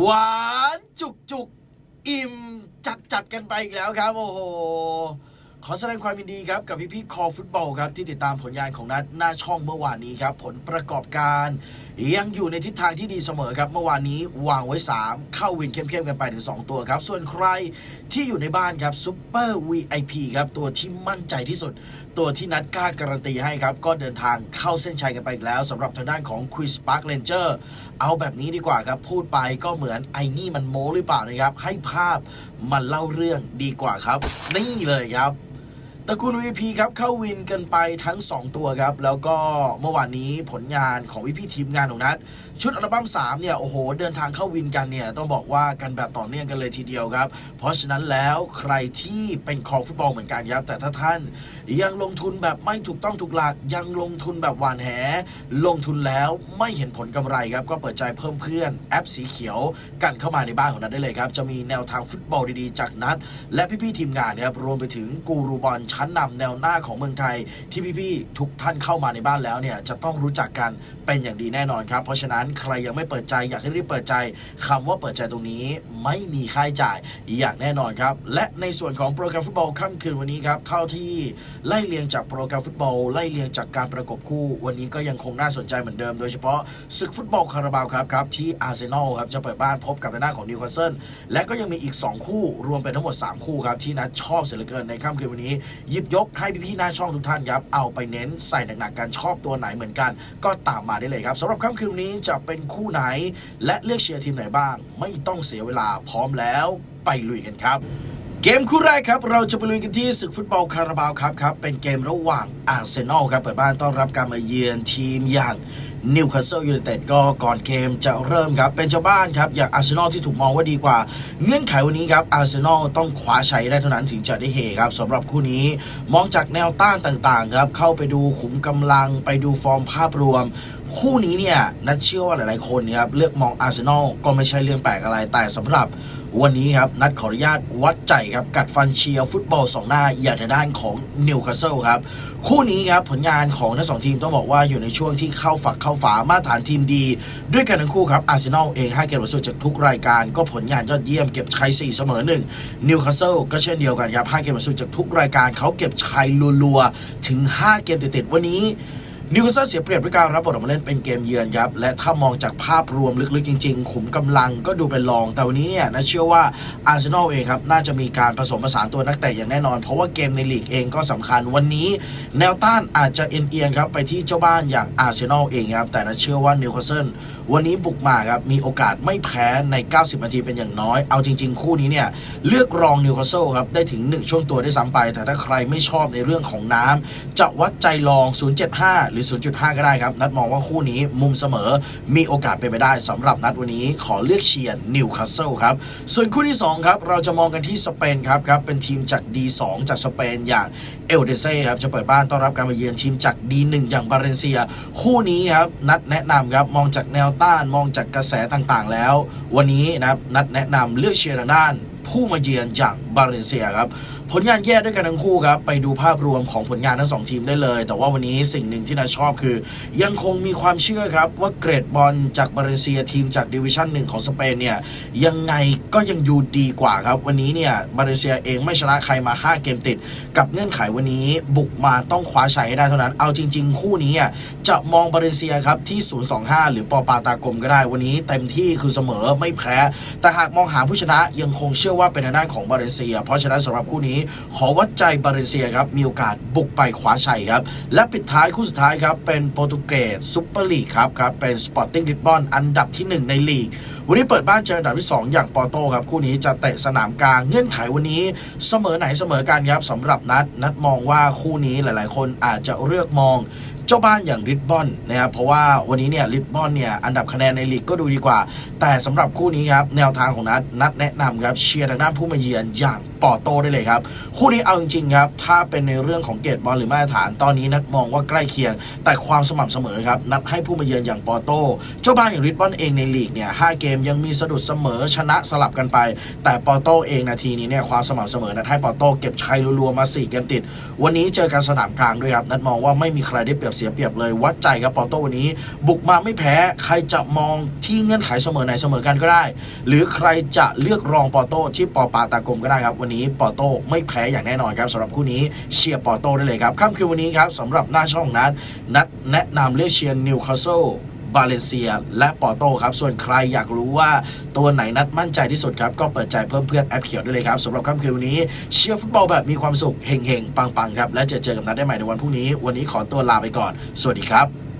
หวานจุกจุกอิ่มจัดจัดกันไปอีกแล้วครับ โอ้โห ขอแสดงความยินดีครับกับพี่พี่คอฟุตบอลครับที่ติดตามผลงานของนัดหน้าช่องเมื่อวานนี้ครับผลประกอบการยังอยู่ในทิศทางที่ดีเสมอครับเมื่อวานนี้วางไว้ 3 เข้าวินเข้มๆกันไปถึง 2 ตัวครับ ส่วนใครที่อยู่ในบ้านครับซูเปอร์ VIP ครับตัวที่มั่นใจที่สุด ตัวที่นัดกล้าการันตีให้ครับ ก็เดินทางเข้าเส้นชัยกันไปอีกแล้วสำหรับทางด้านของ Quiz Park Ranger เอาแบบนี้ดีกว่าครับ พูดไปก็เหมือนไอ้นี่มันโม้หรือเปล่านะครับให้ภาพมันเล่าเรื่องดีกว่าครับ นี่เลยครับ ตระกูล VP ครับเข้าวินกันไปทั้ง 2 ตัวครับ แล้วก็เมื่อวานนี้ผลงานของวิพีทีมงานของนัดชุดอัลบั้ม3เนี่ยโอ้โหเดินทางเข้าวินกันเนี่ยต้องบอกว่ากันแบบต่อเนื่องกันเลยทีเดียวครับ เพราะฉะนั้นแล้วใครที่เป็นคอฟุตบอลเหมือนกันครับแต่ถ้าท่านยังลงทุนแบบไม่ถูกต้องถูกหลักยังลงทุนแบบหวานแห ลงทุนแล้วไม่เห็นผลกำไรครับก็เปิดใจเพิ่มเพื่อนแอปสีเขียวกันเข้ามาในบ้านของนัดได้เลยครับจะมีแนวทางฟุตบอลดีๆจากนัดและพี่ๆทีมงานนะครับรวมไปถึงกูรูบอลชั้นนำแนวหน้าของเมืองไทย ที่พี่ๆทุกท่านเข้ามาในบ้านแล้วเนี่ยจะต้องรู้จักกันเป็นอย่างดีแน่นอนครับเพราะฉะนั้นใครยังไม่เปิดใจอยากให้รีบเปิดใจคำว่าเปิดใจตรงนี้ไม่มีค่าใช้จ่ายอย่างแน่นอนครับ และในส่วนของโปรแกรมฟุตบอลค่ำคืนวันนี้ครับเท่าที่ไล่เรียงจากโปรแกรมฟุตบอล ไล่เรียงจากการประกบคู่ วันนี้ก็ยังคงน่าสนใจเหมือนเดิม โดยเฉพาะศึกฟุตบอลคาราบาวครับครับที่อาร์เซนอลครับจะเปิดบ้านพบกับทางด้าของนิวคาสเซิลและก็ยังมีอีก 2 คู่รวมเป็นทั้งหมด 3 คู่ครับที่นัดชอบเสียเหลือเกินในค่ำคืนวันนี้หยิบยกให้พี่ๆหน้าช่องทุกท่านครับ เอาไปเน้นใส่หนักๆกันชอบตัวไหนเหมือนกัน ก็ตามมาได้เลยครับสำหรับค่ำคืนวันนี้จะเป็นคู่ไหน และเลือกเชียร์ทีมไหนบ้าง ไม่ต้องเสียเวลาพร้อมแล้วไปลุยกันครับ เกมคู่แรกครับ เราจะไปลุยกันที่ศึกฟุตบอลคาราบาวครับครับเป็นเกมระหว่างอาร์เซนอลครับ เปิดบ้านต้อนรับการมาเยือนทีมอย่างนิวคาสเซิลยูไนเต็ดก็ก่อนเกมจะเริ่มครับ เป็นเจ้าบ้านครับ อย่างอาร์เซนอลที่ถูกมองว่าดีกว่า เงื่อนไขวันนี้ครับอาร์เซนอลต้องคว้าชัยได้เท่านั้นถึงจะได้เฮครับสำหรับคู่นี้มองจากแนวต้านต่างๆครับ เข้าไปดูขุมกำลังไปดูฟอร์มภาพรวม คู่นี้เนี่ยนัดเชื่อว่าหลายๆคนนยครับเลือกมองอาร์เซนอลก็ไม่ใช่เรื่องแปลกอะไรแต่สำหรับ วันนี้ครับ นัดขออนุญาตวัดใจครับ กัดฟันเชียร์ฟุตบอลสองหน้าอย่างทางด้านของนิวคาสเซิลครับ คู่นี้ครับผลงานของทั้งสองทีมต้องบอกว่าอยู่ในช่วงที่เข้าฝักเข้าฝามาตรฐานทีมดี ด้วยกันทั้งคู่ครับอาร์เซนอลเองให้เกมสุดจากทุกรายการ ก็ผลงานยอดเยี่ยมเก็บชัย4เสมอหนึ่งนิวคาสเซิลก็เช่นเดียวกันครับให้เกมสุดจากทุกรายการเขาเก็บชัยรัวๆถึง 5 เกมติดๆวันนี้ นิวคาสเซิลเสียเปรียบด้วยการรับบทออกมาเล่นเป็นเกมเยือนครับ และถ้ามองจากภาพรวมลึกๆจริงๆ ขุมกำลังก็ดูเป็นรอง แต่วันนี้เนี่ยนะเชื่อว่าอาร์เซนอลเองครับ น่าจะมีการผสมผสานตัวนักเตะอย่างแน่นอน เพราะว่าเกมในลีกเองก็สำคัญวันนี้ แนวต้านอาจจะเอียงๆครับไปที่เจ้าบ้านอย่างอาร์เซนอลเองครับแต่นะเชื่อว่านิวคาสเซิล วันนี้บุกมาครับ มีโอกาสไม่แพ้ใน 90 นาทีเป็นอย่างน้อย เอาจริง ๆ คู่นี้เนี่ย เลือกรองนิวคาสเซิลครับ ได้ถึง 1 ช่วงตัวได้ซ้ำไป แต่ถ้าใครไม่ชอบในเรื่องของน้ำจะวัดใจลอง 0.75 หรือ 0.5 ก็ได้ครับ นัดมองว่าคู่นี้มุมเสมอมีโอกาสเป็นไปได้สำหรับนัดวันนี้ขอเลือกเชียร์นิวคาสเซิลครับส่วนคู่ที่2ครับเราจะมองกันที่สเปนครับครับเป็นทีมจาก D2 จากสเปนอย่างเอลเดเซ่ครับจะเปิดบ้านต้อนรับการมาเยือนทีมจาก D1 อย่างบาเลนเซีย คู่นี้ครับนัดแนะนำครับมองจากแนวต้านมองจากกระแสต่างๆ แล้ว วันนี้นะครับนัดแนะนำเลือกเชียร์ทางด้าน ผู้มาเยือนจากบาเลนเซียครับ ผลงานแย่ด้วยกันทั้งคู่ครับ ไปดูภาพรวมของผลงานทั้งสองทีมได้เลย แต่ว่าวันนี้สิ่งหนึ่งที่นาชอบคือ ยังคงมีความเชื่อครับ ว่าเกรดบอลจากบาเลนเซียทีมจากดิวิชั่นหนึ่งของสเปนเนี่ย ยังไงก็ยังอยู่ดีกว่าครับ วันนี้เนี่ยบาเลนเซียเองไม่ชนะใครมา 5 เกมติด กับเงื่อนไขวันนี้บุกมาต้องคว้าชัยให้ได้เท่านั้น เอาจริง ๆ คู่นี้จะมองบาเลนเซียครับที่ 025 หรือปอปาตากลมก็ได้วันนี้เต็มที่คือเสมอไม่แพ้ แต่หากมองหาผู้ชนะยังคงเชื่อว่าเป็นทางด้านของบาเลเซีย เพราะฉะนั้นสำหรับคู่นี้ขอวัดใจบาเลเซียครับมีโอกาสบุกไปคว้าชัยครับ และปิดท้ายคู่สุดท้ายครับเป็นโปรตุเกสซุปเปอร์ลีกครับครับเป็นสปอร์ติ้งลิสบอนอันดับที่ 1 ในลีกวันนี้เปิดบ้านเจออันดับที่ 2 อย่างปอร์โตครับคู่นี้จะเตะสนามกลางเงื่อนไขวันนี้เสมอไหนเสมอกันครับสำหรับนัดนัดมองว่าคู่นี้หลาย ๆ คนอาจจะเลือกมองเจ้าบ้านอย่างริดบอนนะครับเพราะว่าวันนี้เนี่ยริดบอนเนี่ยอันดับคะแนนในลีกก็ดูดีกว่า แต่สำหรับคู่นี้ครับแนวทางของนัดนัดแนะนำครับเชียร์ทางด้านผู้มาเยือนอย่างปอโตได้เลยครับ คู่นี้เอาจริงๆครับ ถ้าเป็นในเรื่องของเกรดบอลหรือมาตรฐานตอนนี้นัดมองว่าใกล้เคียง แต่ความสม่ำเสมอครับนัดให้ผู้มาเยือนอย่างปอโตเจ้าบ้านอย่างริดบอนเองในลีกเนี่ยห้าเกมมยังมีสะดุดเสมอชนะสลับกันไป แต่ปอโต้เองนาทีนี้เนี่ยความสม่ำเสมอนัดให้ปอโต้เก็บชัยรัวๆมา 4 เกมติด วันนี้เจอกันสนามกลางด้วยครับนัดมองว่าไม่มีใครได้เปรียบเสียเปรียบเลย วัดใจครับปอโต้วันนี้ บุกมาไม่แพ้ใครจะมองที่เงื่อนไขเสมอไหนเสมอกันก็ได้ หรือใครจะเลือกรองปอโต้ที่ปอปาตากลมก็ได้ครับ วันนี้ปอโต้ไม่แพ้อย่างแน่นอนครับสำหรับคู่นี้เชียร์ปอโต้ได้เลยครับค่ำคืนวันนี้ครับสำหรับหน้าช่องนัดนัดแนะนำเลือกเชียร์นิวคาสเซิล บาเลนเซีย และปอโต้ครับส่วนใครอยากรู้ว่าตัวไหนนัดมั่นใจที่สุดครับ ก็เปิดใจเพิ่มเพื่อนแอปเขียวได้เลยครับสำหรับค่ำคืนวันนี้เชียร์ฟุตบอลแบบมีความสุขเฮงๆ ปังๆ ครับ และเจอเจอกับนัดได้ใหม่ในวันพรุ่งนี้ วันนี้ขอตัวลาไปก่อน สวัสดีครับ